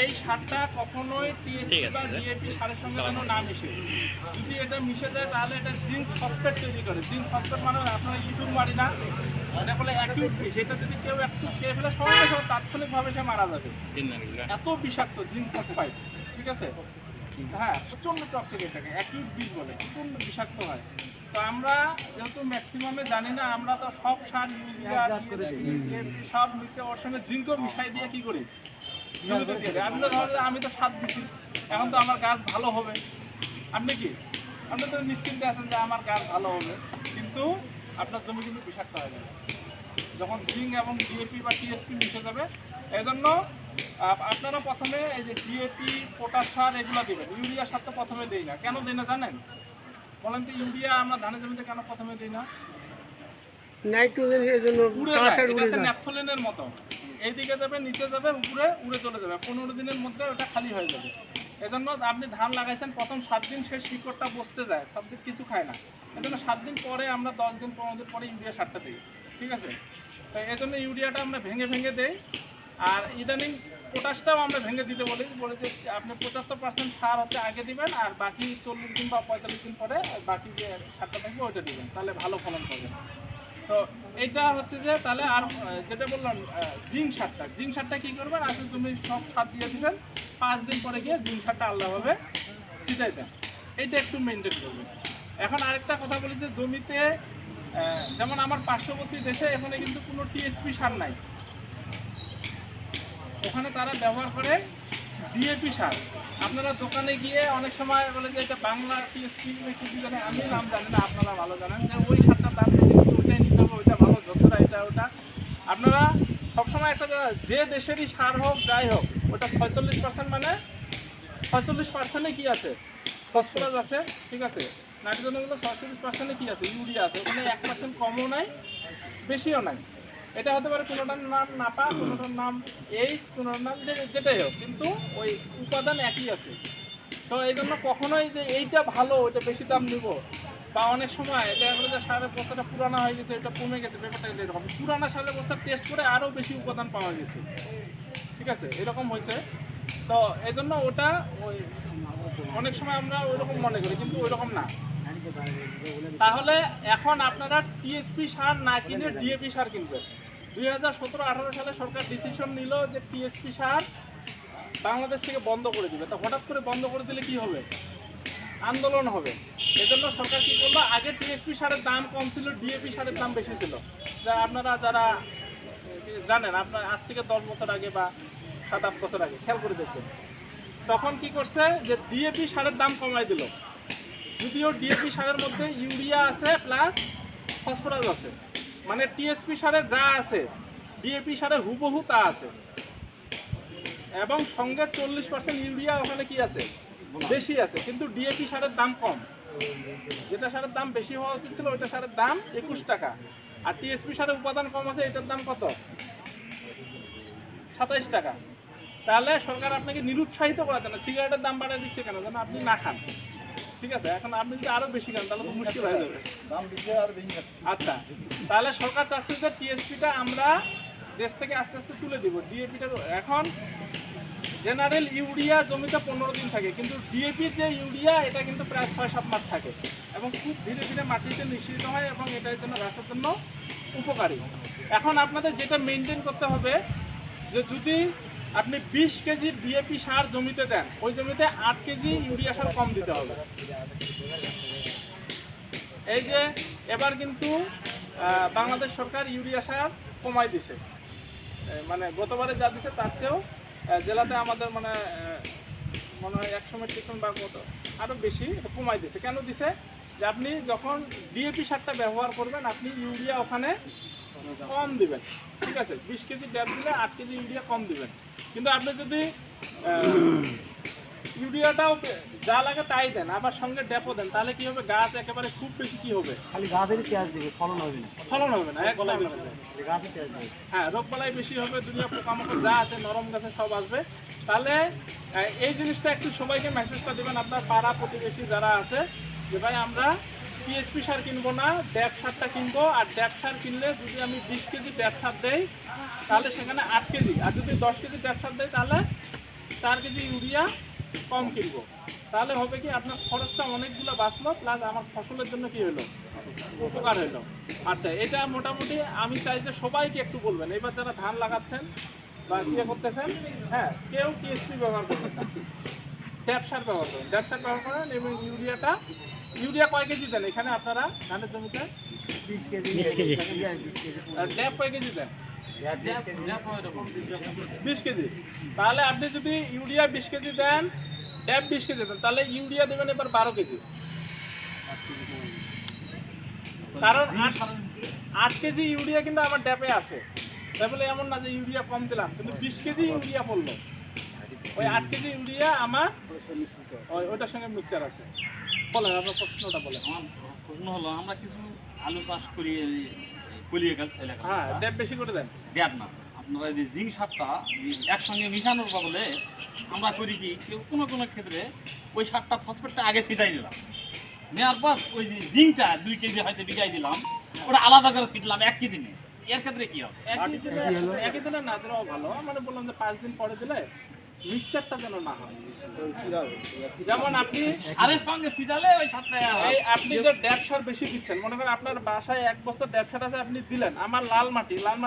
এই সারটা কখনোই টিএসপি বা ডিএপি সারের সঙ্গে যেন না মিশে। যদি এটা মিশে যায় তাহলে এটা জিঙ্ক ফসফেট তৈরি করে। জিঙ্ক ফসফেট মানে আপনারা ইঁদুর মারি না। এটা বলে অ্যাকিউট বিষ এটা যদি কেউ একটু খেয়ে ফেলে সঙ্গে সঙ্গে তাৎক্ষণিকভাবে সে মারা যাবে। এত বিষাক্ত জিঙ্ক ফসফাইড ঠিক আছে? হ্যাঁ প্রচণ্ড টক্সিক এটাকে। অ্যাকিউট বিষ বলে। প্রচণ্ড বিষাক্ত হয়। তো আমরা যেহেতু ম্যাক্সিমামে জানি না আমরা তো সব সার ইউরিয়া সব মিশে ওর সঙ্গে জিঙ্কও মিশাই দিয়ে কি করি। আপনি ধরেন আমি তো সার দিচ্ছি এখন তো আমার গাছ ভালো হবে। আপনি কি? আপনি তো নিশ্চিন্তে আছেন যে আমার গাছ ভালো হবে। কিন্তু আপনার জমি কিন্তু বিষাক্ত হয়ে যাবে। যখন জিঙ্ক এবং ডিএপি বা টিএসপি মিশে যাবে এই জন্য আপনারা প্রথমে এই যে ডিএপি পটাশ সার এগুলো দেবেন। ইউরিয়া সার তো প্রথমে দেই না। কেন দিই না জানেন? বলেন তো ইউরিয়া আমরা ধানের জমিতে কেন প্রথমে দিই না? নাইট্রোজেন এর জন্য উড়ে যায় তাড়াতাড়ি এটা উড়ে যায়। ন্যাপথলিনের মতো। এইদিকে যাবে নিচে যাবে উপরে উড়ে চলে যাবে। পনেরো দিনের মধ্যে ওটা খালি হয়ে যাবে। এজন্য আপনি ধান লাগাইছেন প্রথম সাত দিন সে শিকড়টা বসতে যায় সাত দিন কিছু খায় না। এজন্য সাত দিন পরে আমরা দশ দিন পনেরো দিন পরে ইউরিয়া সারটা দিই। ঠিক আছে? তো এই জন্য ইউরিয়াটা আমরা ভেঙে ভেঙে দেই। আর ইদানিং পটাশটাও আমরা ভেঙে দিতে বলি। বলে যে আপনি পঁচাত্তর পার্সেন্ট সার হচ্ছে আগে দিবেন আর বাকি চল্লিশ দিন বা পঁয়তাল্লিশ দিন পরে বাকি যে সারটা থাকবে ওইটা দিবেন, তাহলে ভালো ফলন পাবেন। তো এইটা হচ্ছে যে তাহলে আর যেটা বললাম জিঙ্ক সারটা। জিঙ্ক সারটা কী করবেন? আপনি তুমি সব সার দিয়ে দিবেন, পাঁচ দিন পরে গিয়ে জিঙ্ক সারটা আলাদাভাবে ছিটাই দেন। এইটা একটু মেনটেন করবেন। এখন আরেকটা কথা বলি যে জমিতে যেমন আমার পার্শ্ববর্তী দেশে এখানে কিন্তু কোনো টিএসপি সার নাই। ওখানে তারা ব্যবহার করে ডিএপি সার। আপনারা দোকানে গিয়ে অনেক সময় বলে যে এটা বাংলা আমি নাম জানি না, আপনারা ভালো জানেন। যে ওই সারটা দাম ওইটাই নিতে হবে, ওইটা ভালো যতটা এটা ওটা। আপনারা সবসময় একটা যে দেশেরই সার হোক, যাই হোক, ওটা ছয়চল্লিশ পার্সেন্ট মানে ছয়চল্লিশ পার্সেন্টে কী আছে? ফসফরাস আছে, ঠিক আছে? নাইট্রোজেনগুলো ছয়চল্লিশ পার্সেন্টে কী আছে? ইউরিয়া আছে, ওখানে এক পার্সেন্ট কমও নাই, বেশিও নাই। এটা হতে পারে কোনোটার নাম নাপা, কোনোটার নাম এইচ, কোনোটার নাম যেটাই হোক, কিন্তু ওই উপাদান একই আছে। তো এই জন্য কখনোই যে এইটা ভালো, ওইটা বেশি দাম নিব। বা অনেক সময় এটা বলে যে সারের বস্তাটা পুরানো হয়ে গেছে, এটা কমে গেছে, ব্যাপারটা এরকম। পুরানো সারের বস্তা টেস্ট করে আরও বেশি উপাদান পাওয়া গেছে। ঠিক আছে? এরকম হয়েছে। তো এই জন্য ওটা ওই অনেক সময় আমরা ওইরকম মনে করি, কিন্তু ওইরকম না। তাহলে এখন আপনারা টিএসপি সার না কিনে ডিএপি সার কিনবেন। দুই হাজার সতেরো, আঠারো সালে সরকার ডিসিশন নিল যে টিএসপি সার বাংলাদেশ থেকে বন্ধ করে দিবে। তা হঠাৎ করে বন্ধ করে দিলে কি হবে? আন্দোলন হবে। এজন্য সরকার কি করল? আগে টিএসপি সারের দাম কম ছিল ডিএপি সারের দাম বেশি ছিল। যা আপনারা যারা, জানেন, আপনার আজ থেকে দশ বছর আগে বা সাত আট বছর আগে, খেয়াল করে দেখবেন। তখন কি করছে? যে ডিএপি সারের দাম কমাই দিল। যদিও ডিএপি সারের মধ্যে ইউরিয়া আছে প্লাস ফসফরাস আছে। মানে টিএসপি সারে যা আছে ডিএপি সারে হুবহু তা আছে। এবং সঙ্গে চল্লিশ পার্সেন্ট ইউরিয়া ওখানে কি আছে? বেশি আছে, কিন্তু ডিএপি সারের দাম কম। যেটা সারের দাম বেশি হওয়া উচিত ছিল, ওইটা সারের দাম একুশ টাকা। আর টিএসপি সারের উপাদান কম আছে, এটার দাম কত? সাতাইশ টাকা। তাহলে সরকার আপনাকে নিরুৎসাহিত করা যায় না সিগারেটের দাম বাড়িয়ে দিচ্ছে কেন? যেন আপনি না খান। ঠিক আছে এখন আপনি যদি আরও বেশি খান তাহলে তো মুশকিল হয়ে যাবে। আচ্ছা তাহলে সরকার চাচ্ছে যে টিএসপিটা আমরা দেশ থেকে আস্তে আস্তে তুলে দিব। ডিএপিটা এখন জেনারেল ইউরিয়া জমিতে পনেরো দিন থাকে কিন্তু ডিএপির যে ইউরিয়া এটা কিন্তু প্রায় ছয় সাত মাস থাকে এবং খুব ধীরে ধীরে মাটিতে মিশ্রিত হয় এবং এটার জন্য গাছের জন্য উপকারী। এখন আপনাদের যেটা মেনটেন করতে হবে যে যদি আপনি বিশ কেজি ডিএপি সার জমিতে দেন, ওই জমিতে আট কেজি ইউরিয়া সার কম দিতে হবে। এই যে, এবার কিন্তু বাংলাদেশ সরকার ইউরিয়া সার কমাই দিছে। মানে গতবারে যা দিছে তার চেয়েও জেলাতে আমাদের মানে মনে হয় একশো মেট্রিক টন বা কত আরও বেশি কমাই দিছে। কেন দিছে? যে আপনি যখন ডিএপি সারটা ব্যবহার করবেন, আপনি ইউরিয়া ওখানে কম দিবেন। ঠিক আছে? বিশ কেজি ড্যাপ দিলে আট কেজি ইউরিয়া কম দিবেন। কিন্তু আপনি যদি ইউরিয়াটাও যা লাগে তাই দেন আবার সঙ্গে ড্যাপও দেন তাহলে কি হবে? গাছ একেবারে খুব বেশি কি হবে? খালি গাছেরই পেঁয়াজ দিবে ফলন হবে না। ফলন হবে না হ্যাঁ রোগবালাই বেশি হবে দুনিয়া পোকামাকড় যা আছে নরম গাছে সব আসবে। তাহলে এই জিনিসটা একটু সবাইকে মেসেজটা দেবেন আপনার পাড়া প্রতিবেশী যারা আছে যে ভাই আমরা টিএসপি সার কিনবো না ড্যাপ সারটা কিনবো, আর ড্যাপ সার কিনলে যদি আমি বিশ কেজি ড্যাপ সার দেই, তাহলে সেখানে আট কেজি। আর যদি দশ কেজি ড্যাপ সার দেয় তাহলে চার কেজি ইউরিয়া কম কিনবো। তাহলে হবে কি, আপনার খরচটা অনেকগুলো বাঁচলো প্লাস আমার ফসলের জন্য কি হলো? উপকার হলো। আচ্ছা এটা মোটামুটি আমি চাই যে সবাইকে একটু বলবেন। এবার যারা ধান লাগাচ্ছেন বা ইয়ে করতেছেন হ্যাঁ কেউ টিএসপি ব্যবহার করবেন না। ট্যাপ সার ব্যবহার করেন। ট্যাপ সার ব্যবহার করেন এবং ইউরিয়াটা ইউরিয়া কয় কেজি দেন? এখানে আপনারা ধানের জমিতে? বিশ কেজি। ড্যাপ কয় কেজি দেন? বিশ কেজি। তাহলে আপনি যদি ইউরিয়া বিশ কেজি দেন ড্যাপ বিশ কেজি দেন তাহলে ইউরিয়া দেবেন এবার বারো কেজি। কারণ আট- কেজি ইউরিয়া কিন্তু আমার ড্যাপে আছে। তাই বলে এমন না যে ইউরিয়া কম দিলাম কিন্তু বিশ কেজি ইউরিয়া পড়ল। ওই আট কেজি ইউরিয়া আমার ওই ওইটার সঙ্গে মিক্সচার আছে। বলেন আপনার প্রশ্নটা বলেন আমার প্রশ্ন হলো আমরা কিছু আলু চাষ করি এলাকা হ্যাঁ ড্যাপ বেশি করে দেন। দেব না। আপনারা যে জিঙ্ক সারটা একসঙ্গে মিশানোর বদলে আমরা করি কি কেউ কোনো কোনো ক্ষেত্রে ওই সারটা ফসফেটটা আগে ছিটাই নিলাম। নেওয়ার পর ওই যে জিঙ্কটা দুই কেজি হয়তো বিঘাই দিলাম ওটা আলাদা করে ছিটলাম এক দিনে এর ক্ষেত্রে কি হবে? একই দিনে একই দিনে না দিলেও ভালো। মানে বললাম যে পাঁচ দিন পরে দিলে মিক্সচারটা যেন না হয়। যেমন আপনি সারের সঙ্গে ছিটালে ওই সারটা এই আপনি যে বেশি দিচ্ছেন মনে করেন আপনার বাসায় এক বস্তা ড্যাপ সার আছে আপনি দিলেন। আমার লাল মাটি লাল মাটি